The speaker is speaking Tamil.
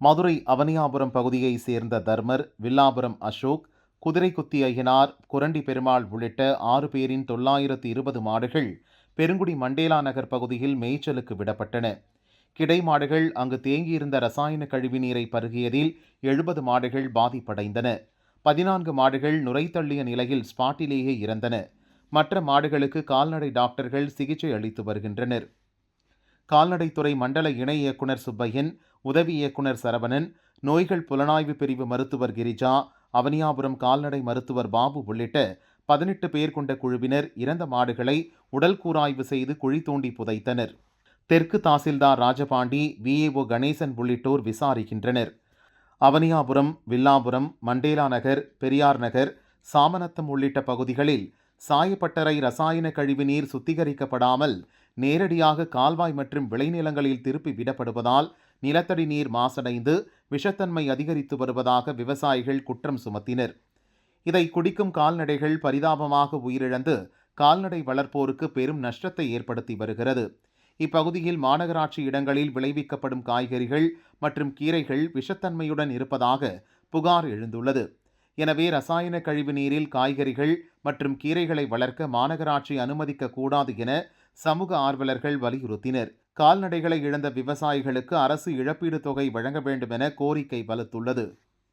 மதுரை அவனியாபுரம் பகுதியைச் சேர்ந்த தர்மர் வில்லாபுரம் அசோக் குதிரைக்குத்தி ஐயனார் குரண்டி பெருமாள் உள்ளிட்ட ஆறு பேரின் தொள்ளாயிரத்து இருபது மாடுகள் பெருங்குடி மண்டேலா நகர் பகுதியில் மேய்ச்சலுக்கு விடப்பட்டன. கிடை மாடுகள் அங்கு தேங்கியிருந்த ரசாயன கழிவுநீரை பருகியதில் எழுபது மாடுகள் பாதிப்படைந்தன. பதினான்கு மாடுகள் நுரைத்தள்ளிய நிலையில் ஸ்பாட்டிலேயே இறந்தன. மற்ற மாடுகளுக்கு கால்நடை டாக்டர்கள் சிகிச்சை அளித்து வருகின்றனர். கால்நடைத்துறை மண்டல இணை இயக்குனர் சுப்பையன் உதவி இயக்குனர் சரவணன் நோய்கள் புலனாய்வு பிரிவு மருத்துவர் கிரிஜா அவனியாபுரம் கால்நடை மருத்துவர் பாபு உள்ளிட்ட பதினெட்டு பேர் கொண்ட குழுவினர் இறந்த மாடுகளை உடல் கூராய்வு செய்து குழி தோண்டி புதைத்தனர். தெற்கு தாசில்தார் ராஜபாண்டி விஏஓ கணேசன் உள்ளிட்டோர் விசாரிக்கின்றனர். அவனியாபுரம் வில்லாபுரம் மண்டேலா நகர் பெரியார் நகர் சாமநத்தம் உள்ளிட்ட பகுதிகளில் சாயப்பட்டறை ரசாயன கழிவுநீர் சுத்திகரிக்கப்படாமல் நேரடியாக கால்வாய் மற்றும் விளைநிலங்களில் திருப்பி விடப்படுவதால் நிலத்தடி நீர் மாசடைந்து விஷத்தன்மை அதிகரித்து வருவதாக விவசாயிகள் குற்றம் சுமத்தினர். இதை குடிக்கும் கால்நடைகள் பரிதாபமாக உயிரிழந்து கால்நடை வளர்ப்போருக்கு பெரும் நஷ்டத்தை ஏற்படுத்தி வருகிறது. இப்பகுதியில் மாநகராட்சி இடங்களில் விளைவிக்கப்படும் காய்கறிகள் மற்றும் கீரைகள் விஷத்தன்மையுடன் இருப்பதாக புகார் எழுந்துள்ளது. எனவே ரசாயன கழிவு நீரில் காய்கறிகள் மற்றும் கீரைகளை வளர்க்க மாநகராட்சி அனுமதிக்க கூடாது என சமூக ஆர்வலர்கள் வலியுறுத்தினர். கால்நடைகளை இழந்த விவசாயிகளுக்கு அரசு இழப்பீடு தொகை வழங்க வேண்டும் என கோரிக்கை வலுத்துள்ளது.